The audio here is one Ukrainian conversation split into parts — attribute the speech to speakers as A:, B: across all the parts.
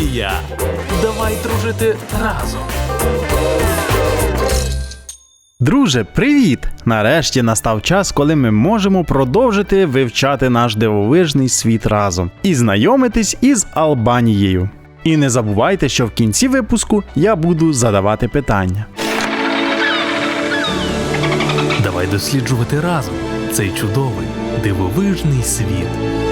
A: Албанія. Давай дружити разом.
B: Друже, привіт! Нарешті настав час, коли ми можемо продовжити вивчати наш дивовижний світ разом і знайомитись із Албанією. І не забувайте, що в кінці випуску я буду задавати питання.
A: Давай досліджувати разом цей чудовий, дивовижний світ.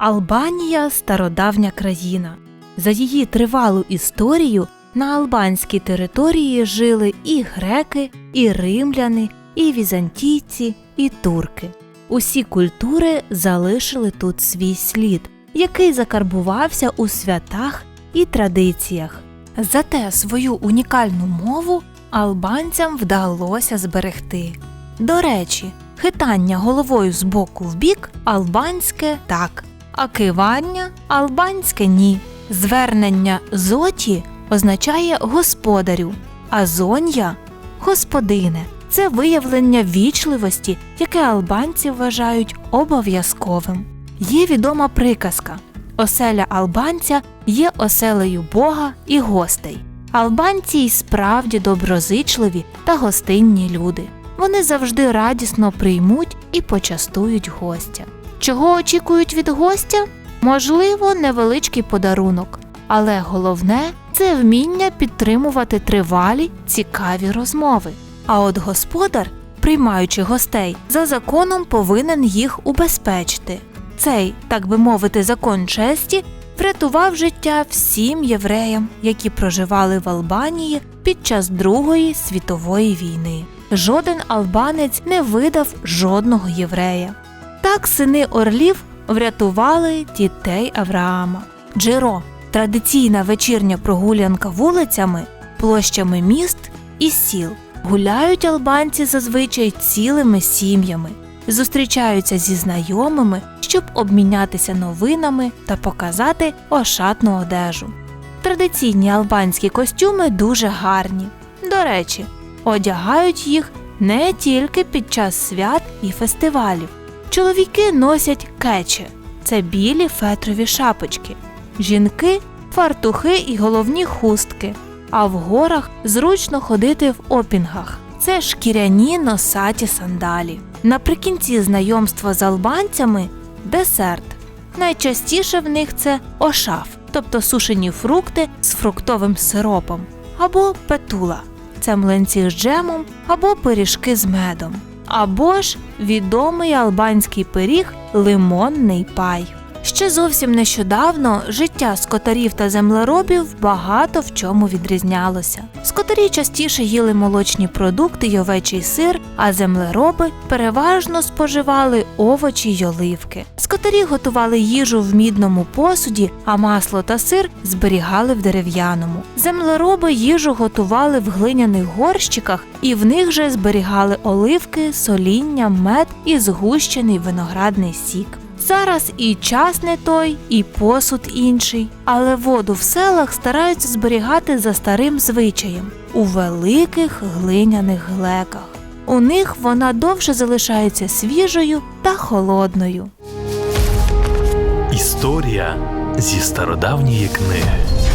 C: Албанія стародавня країна. За її тривалу історію на албанській території жили і греки, і римляни, і візантійці, і турки. Усі культури залишили тут свій слід, який закарбувався у святах і традиціях. Зате свою унікальну мову албанцям вдалося зберегти. До речі, хитання головою з боку в бік албанське так, а кивання албанське ні. Звернення зоті означає господарю, а зонья господине. Це виявлення вічливості, яке албанці вважають обов'язковим. Є відома приказка: оселя албанця є оселею Бога і гостей. Албанці й справді доброзичливі та гостинні люди. Вони завжди радісно приймуть і почастують гостя. Чого очікують від гостя? Можливо, невеличкий подарунок, але головне це вміння підтримувати тривалі, цікаві розмови. А от господар, приймаючи гостей, за законом повинен їх убезпечити. Цей, так би мовити, закон честі врятував життя всім євреям, які проживали в Албанії під час Другої світової війни. Жоден албанець не видав жодного єврея. Так сини орлів врятували дітей Авраама. Джеро традиційна вечірня прогулянка вулицями, площами міст і сіл. Гуляють албанці зазвичай цілими сім'ями, зустрічаються зі знайомими, щоб обмінятися новинами та показати ошатну одежу. Традиційні албанські костюми дуже гарні. До речі, одягають їх не тільки під час свят і фестивалів. Чоловіки носять кече це білі фетрові шапочки, жінки фартухи і головні хустки, а в горах зручно ходити в опінгах. Це шкіряні носаті сандалі. Наприкінці знайомства з албанцями десерт. Найчастіше в них це ошаф, тобто сушені фрукти з фруктовим сиропом, або петула це млинці з джемом або пиріжки з медом, або ж відомий албанський пиріг лимонний пай. Ще зовсім нещодавно життя скотарів та землеробів багато в чому відрізнялося. Скотарі частіше їли молочні продукти й овечий сир, а землероби переважно споживали овочі й оливки. Скотарі готували їжу в мідному посуді, а масло та сир зберігали в дерев'яному. Землероби їжу готували в глиняних горщиках і в них же зберігали оливки, соління, мед і згущений виноградний сік. Зараз і час не той, і посуд інший, але воду в селах стараються зберігати за старим звичаєм у великих глиняних глеках. У них вона довше залишається свіжою та холодною.
A: Історія зі стародавньої книги.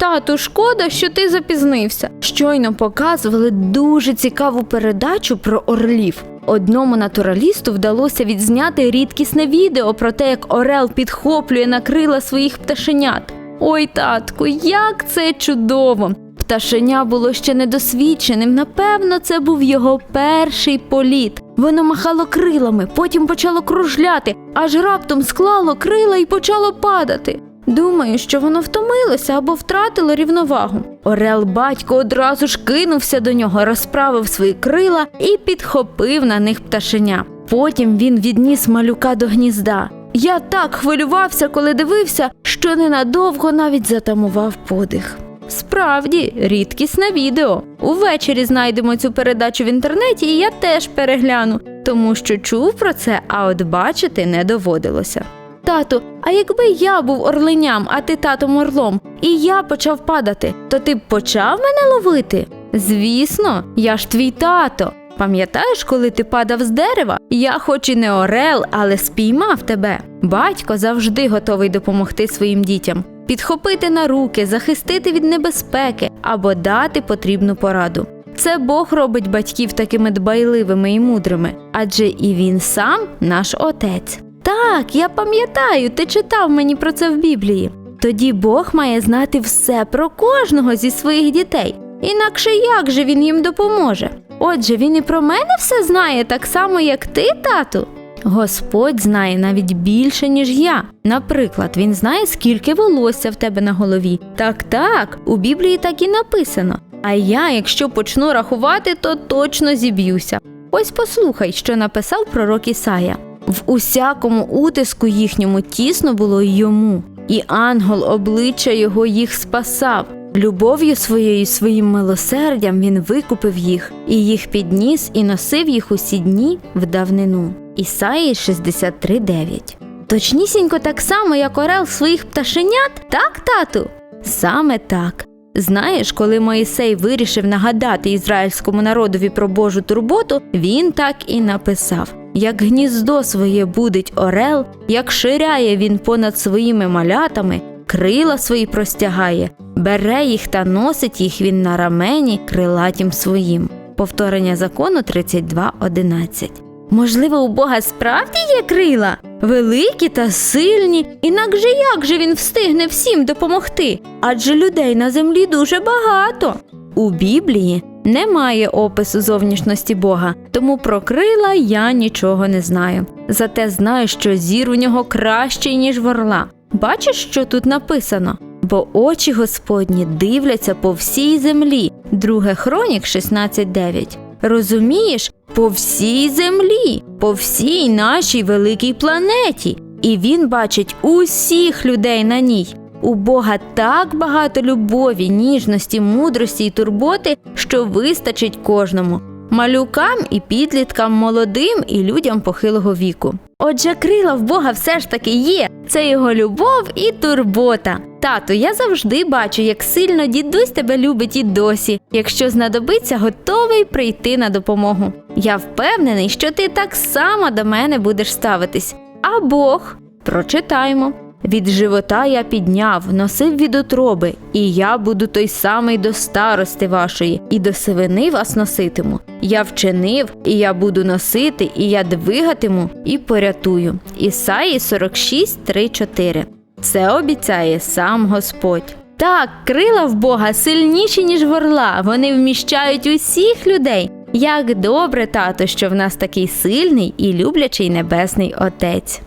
D: Тату, шкода, що ти запізнився. Щойно показували дуже цікаву передачу про орлів. Одному натуралісту вдалося відзняти рідкісне відео про те, як Орел підхоплює на крила своїх пташенят. Ой, татку, як це чудово! Пташеня було ще недосвідченим. Напевно, це був його перший політ. Воно махало крилами, потім почало кружляти, аж раптом склало крила і почало падати. Думаю, що воно втомилося або втратило рівновагу. Орел батько одразу ж кинувся до нього, розправив свої крила і підхопив на них пташеня. Потім він відніс малюка до гнізда. Я так хвилювався, коли дивився, що ненадовго навіть затамував подих. Справді, рідкісне відео. Увечері знайдемо цю передачу в інтернеті, і я теж перегляну, тому що чув про це, а от бачити не доводилося. Тату, а якби я був орленям, а ти татом орлом, і я почав падати, то ти б почав мене ловити? Звісно, я ж твій тато. пам'ятаєш, коли ти падав з дерева? Я, хоч і не орел, але спіймав тебе. Батько завжди готовий допомогти своїм дітям, підхопити на руки, захистити від небезпеки або дати потрібну пораду. Це Бог робить батьків такими дбайливими і мудрими, адже і він сам наш отець. Так, я пам'ятаю, ти читав мені про це в Біблії. Тоді Бог має знати все про кожного зі своїх дітей. Інакше як же він їм допоможе? Отже, він і про мене все знає так само, як ти, тату. Господь знає навіть більше, ніж я. Наприклад, він знає, скільки волосся в тебе на голові. Так, так, у Біблії так і написано. А я, якщо почну рахувати, то точно зіб'юся. Ось послухай, що написав пророк Ісая. В усякому утиску їхньому тісно було й йому, і ангел обличчя його їх спасав. Любов'ю своєю, своїм милосердям він викупив їх, і їх підніс і носив їх усі дні в давнину. Ісаї 63.9 Точнісінько так само, як орел своїх пташенят, так, тату? Саме так. Знаєш, коли Моїсей вирішив нагадати ізраїльському народові про Божу турботу, він так і написав: як гніздо своє будить орел, як ширяє він понад своїми малятами, крила свої простягає, бере їх та носить їх він на рамені крилатім своїм. Повторення закону 32.11 Можливо, у Бога справді є крила, великі та сильні, інакше як же він встигне всім допомогти? Адже людей на землі дуже багато. У Біблії немає опису зовнішності Бога, тому про крила я нічого не знаю. Зате знаю, що зір у нього кращий, ніж в орла. Бачиш, що тут написано? Бо очі Господні дивляться по всій землі. 2 Хронік 16.9. Розумієш, по всій землі, по всій нашій великій планеті. І він бачить усіх людей на ній. У Бога так багато любові, ніжності, мудрості і турботи, що вистачить кожному малюкам і підліткам, молодим і людям похилого віку. Отже, крила в Бога все ж таки є. Це його любов і турбота. Тату, я завжди бачу, як сильно дідусь тебе любить і досі. Якщо знадобиться, готовий прийти на допомогу. Я впевнений, що ти так само до мене будеш ставитись. А Бог, прочитаймо. Від живота я підняв, носив від утроби, і я буду той самий до старости вашої, і до сивини вас носитиму. Я вчинив, і я буду носити, і я двигатиму, і порятую. Ісаї 46, 3, 4. Це обіцяє сам Господь. Так, крила в Бога сильніші, ніж горла, вони вміщають усіх людей. Як добре, тато, що в нас такий сильний і люблячий небесний отець.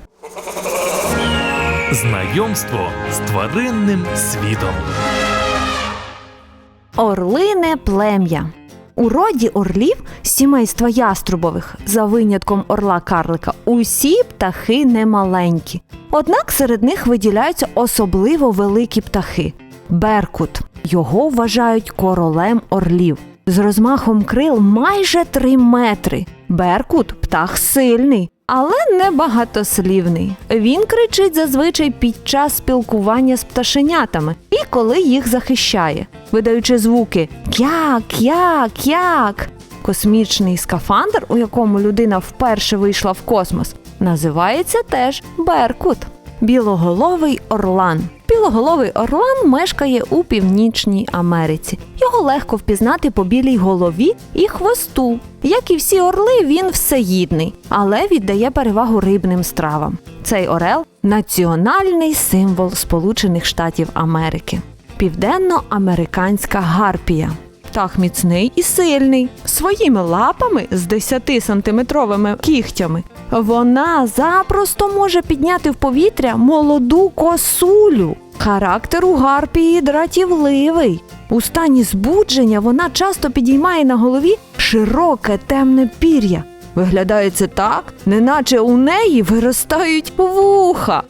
A: Знайомство з тваринним світом.
E: Орлине плем'я. У роді орлів сімейства яструбових, за винятком орла карлика, усі птахи немаленькі. Однак серед них виділяються особливо великі птахи. Беркут. Його вважають королем орлів. З розмахом крил майже 3 метри. Беркут птах сильний, але не багатослівний. Він кричить зазвичай під час спілкування з пташенятами і коли їх захищає, видаючи звуки к'як, к'як, к'як. Космічний скафандр, у якому людина вперше вийшла в космос, називається теж Беркут. Білоголовий орлан. Білоголовий орлан мешкає у Північній Америці. Його легко впізнати по білій голові і хвосту. Як і всі орли, він всеїдний, але віддає перевагу рибним стравам. Цей орел національний символ Сполучених Штатів Америки. Південно-американська гарпія. Птах міцний і сильний, своїми лапами з 10-сантиметровими кігтями. Вона запросто може підняти в повітря молоду косулю. Характер у гарпії дратівливий. У стані збудження вона часто підіймає на голові широке темне пір'я. Виглядає це так, неначе у неї виростають вуха.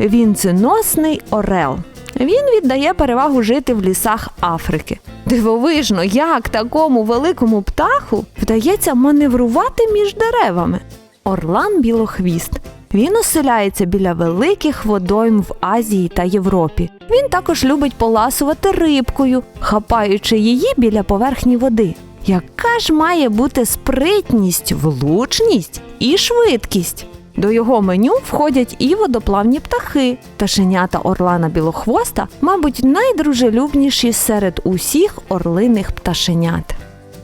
E: Вінценосний орел. Він віддає перевагу жити в лісах Африки. Дивовижно, як такому великому птаху вдається маневрувати між деревами. Орлан білохвіст. Він оселяється біля великих водойм в Азії та Європі. Він також любить поласувати рибкою, хапаючи її біля поверхні води. Яка ж має бути спритність, влучність і швидкість? До його меню входять і водоплавні птахи. Пташенята орлана білохвоста, мабуть, найдружелюбніші серед усіх орлиних пташенят.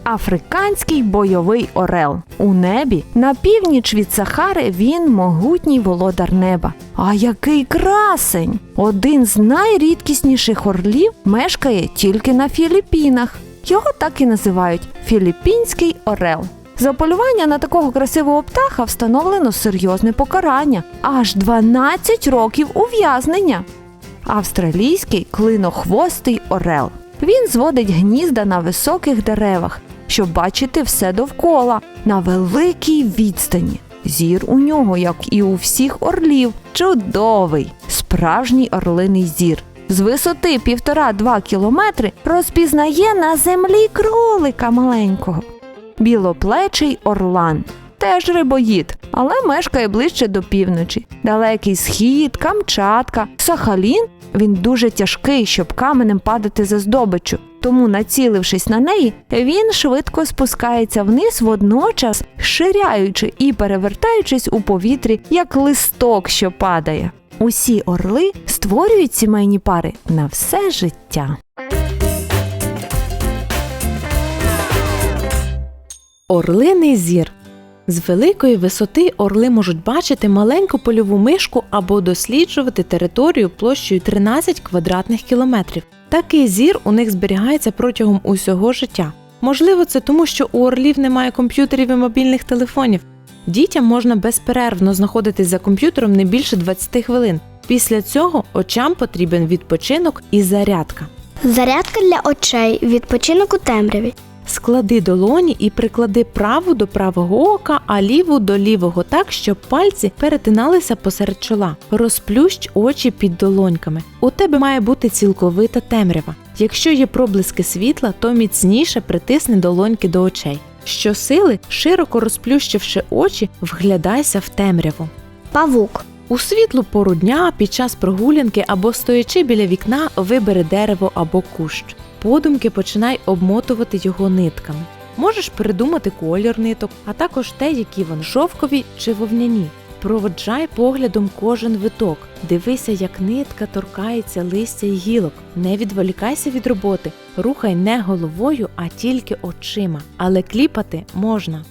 E: Африканський бойовий орел. У небі на північ від Сахари він могутній володар неба. А який красень! Один з найрідкісніших орлів мешкає тільки на Філіппінах. Його так і називають Філіппінський орел. За полювання на такого красивого птаха встановлено серйозне покарання аж 12 років ув'язнення. Австралійський клинохвостий орел. Він зводить гнізда на високих деревах, щоб бачити все довкола на великій відстані. Зір у нього, як і у всіх орлів, чудовий, справжній орлиний зір. З висоти півтора-два кілометри розпізнає на землі кролика маленького. Білоплечий орлан. Теж рибоїд, але мешкає ближче до півночі. Далекий схід, Камчатка, Сахалін. Він дуже тяжкий, щоб каменем падати за здобиччю. Тому, націлившись на неї, він швидко спускається вниз, водночас ширяючи і перевертаючись у повітрі, як листок, що падає. Усі орли створюють сімейні пари на все життя.
F: Орлиний зір. З великої висоти орли можуть бачити маленьку польову мишку або досліджувати територію площею 13 квадратних кілометрів. Такий зір у них зберігається протягом усього життя. Можливо, це тому, що у орлів немає комп'ютерів і мобільних телефонів. Дітям можна безперервно знаходитись за комп'ютером не більше 20 хвилин. Після цього очам потрібен відпочинок і зарядка.
G: Зарядка для очей, відпочинок у темряві.
F: Склади долоні і приклади праву до правого ока, а ліву до лівого так, щоб пальці перетиналися посеред чола. Розплющ очі під долоньками. У тебе має бути цілковита темрява. Якщо є проблиски світла, то міцніше притисни долоньки до очей. Щосили, широко розплющивши очі, вглядайся в темряву.
G: Павук.
F: У світлу пору дня під час прогулянки або стоячи біля вікна вибери дерево або кущ. Подумки починай обмотувати його нитками. Можеш придумати колір ниток, а також те, які вони шовкові чи вовняні. Проводжай поглядом кожен виток. Дивися, як нитка торкається листя й гілок. Не відволікайся від роботи. Рухай не головою, а тільки очима. Але кліпати можна.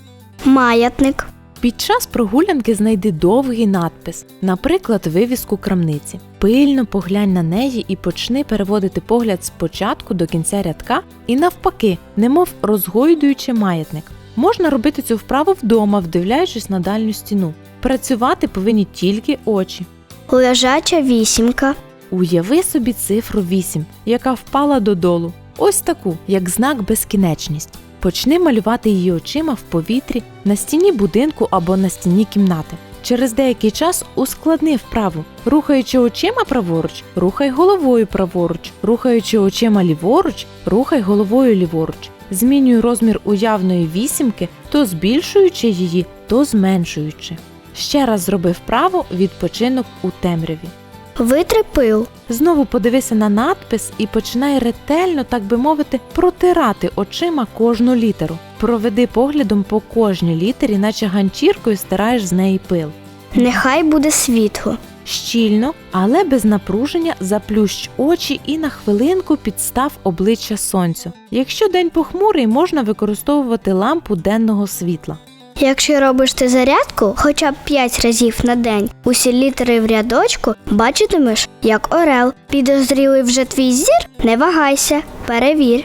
G: Маятник.
F: Під час прогулянки знайди довгий надпис, наприклад, вивіску крамниці. Пильно поглянь на неї і почни переводити погляд спочатку до кінця рядка і навпаки, немов розгойдуючи маятник. Можна робити цю вправу вдома, вдивляючись на дальню стіну. Працювати повинні тільки очі.
G: Лежача вісімка.
F: Уяви собі цифру 8, яка впала додолу. Ось таку, як знак безкінечність. Почни малювати її очима в повітрі, на стіні будинку або на стіні кімнати. Через деякий час ускладни вправу. Рухаючи очима праворуч, рухай головою праворуч, рухаючи очима ліворуч, рухай головою ліворуч. Змінюй розмір уявної вісімки, то збільшуючи її, то зменшуючи. Ще раз зроби вправу відпочинок у темряві.
G: Витри пил.
F: Знову подивися на надпис і починай ретельно, так би мовити, протирати очима кожну літеру. Проведи поглядом по кожній літері, наче ганчіркою стираєш з неї пил.
G: Нехай буде світло.
F: Щільно, але без напруження заплющ очі і на хвилинку підстав обличчя сонцю. Якщо день похмурий, можна використовувати лампу денного світла.
G: Якщо робиш ти зарядку хоча б 5 разів на день, усі літери в рядочку бачитимеш, як орел. Підозрілий вже твій зір? Не вагайся, перевір.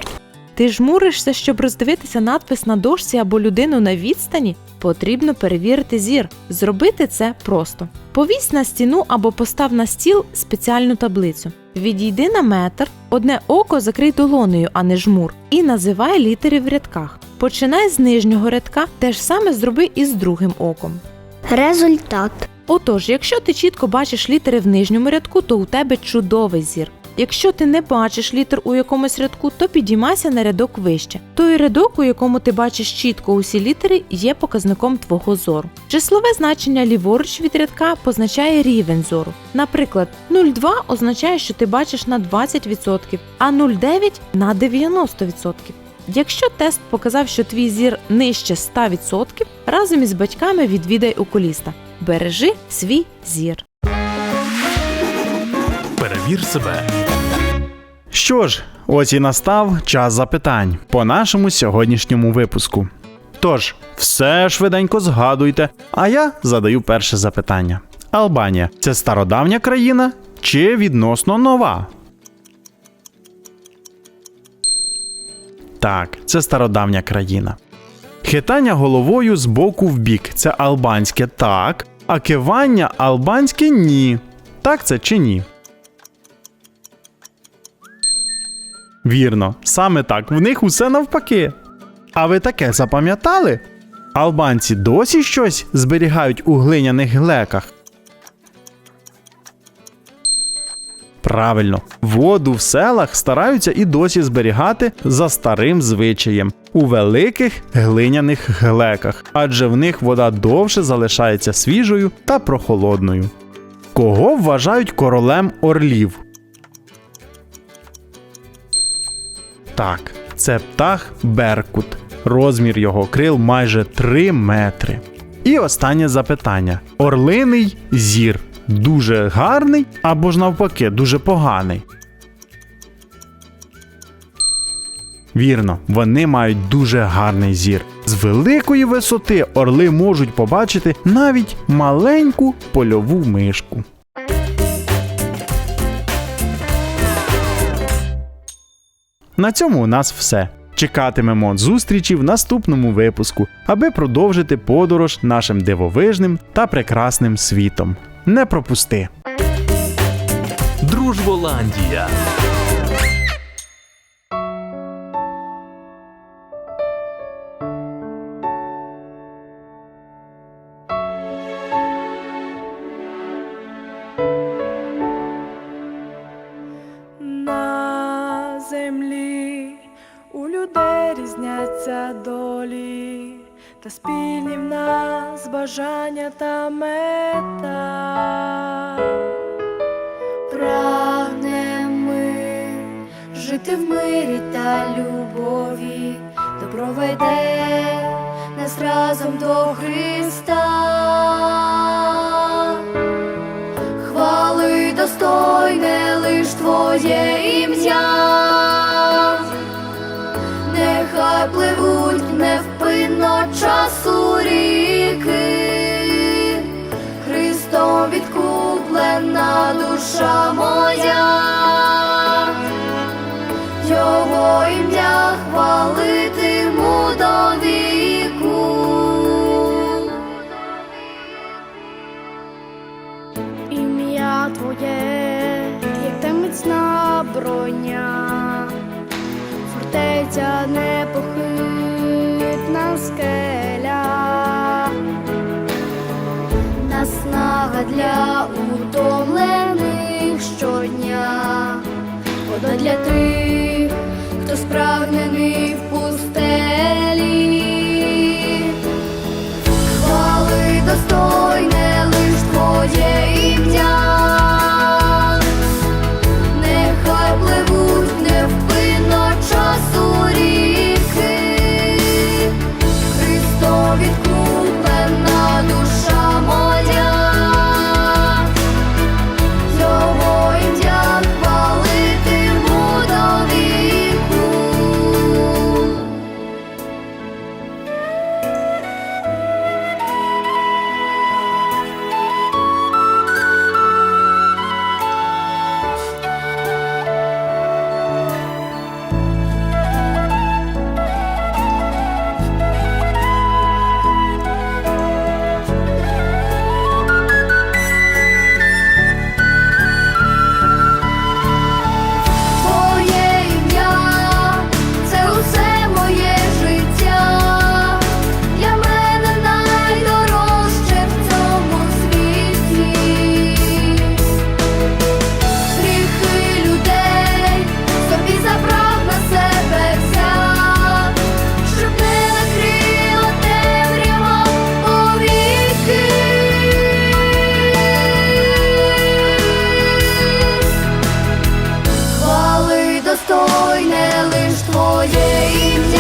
F: Ти жмуришся, щоб роздивитися надпис на дошці або людину на відстані? Потрібно перевірити зір. Зробити це просто. Повісь на стіну або постав на стіл спеціальну таблицю. Відійди на метр, одне око закрий долонею, а не жмур, і називай літери в рядках. Починай з нижнього рядка, те ж саме зроби і з другим оком.
G: Результат.
F: Отож, якщо ти чітко бачиш літери в нижньому рядку, то у тебе чудовий зір. Якщо ти не бачиш літер у якомусь рядку, то підіймайся на рядок вище. Той рядок, у якому ти бачиш чітко усі літери, є показником твого зору. Числове значення ліворуч від рядка позначає рівень зору. Наприклад, 0,2 означає, що ти бачиш на 20%, а 0,9 на 90%. Якщо тест показав, що твій зір нижче 100%, разом із батьками відвідай окуліста. Бережи свій зір.
A: Перевір себе.
B: Що ж, ось і настав час запитань по нашому сьогоднішньому випуску. Тож, все швиденько згадуйте, а я задаю перше запитання: Албанія це стародавня країна чи відносно нова? Так, це стародавня країна. Хитання головою з боку в бік це албанське так, а кивання албанське ні. Так це чи ні? Вірно, саме так, в них усе навпаки. А ви таке запам'ятали? Албанці досі щось зберігають у глиняних глеках. Правильно, воду в селах стараються і досі зберігати за старим звичаєм у великих глиняних глеках, адже в них вода довше залишається свіжою та прохолодною. Кого вважають королем орлів? Так, це птах Беркут. Розмір його крил майже 3 метри. І останнє запитання: орлиний зір дуже гарний або ж навпаки, дуже поганий. Вірно, вони мають дуже гарний зір. З великої висоти орли можуть побачити навіть маленьку польову мишку. На цьому у нас все. Чекатимемо зустрічі в наступному випуску, аби продовжити подорож нашим дивовижним та прекрасним світом. Не пропусти!
A: Дружболандія.
H: Жити в мирі та любові, добро веде нас разом до Христа. Хвали достойне лиш Твоє ім'я, нехай пливуть невпинно часу ріки, Христом відкуплена душа моя, Його ім'я хвалитиму до віку.
I: Ім'я Твоє, як та міцна броня, фортеця непохитна скеля.
H: Наснага для утомлених щодня, вода для тих, хто в пустелі. Достойне лиш Твоє Ой, не лиш твоє ім'я.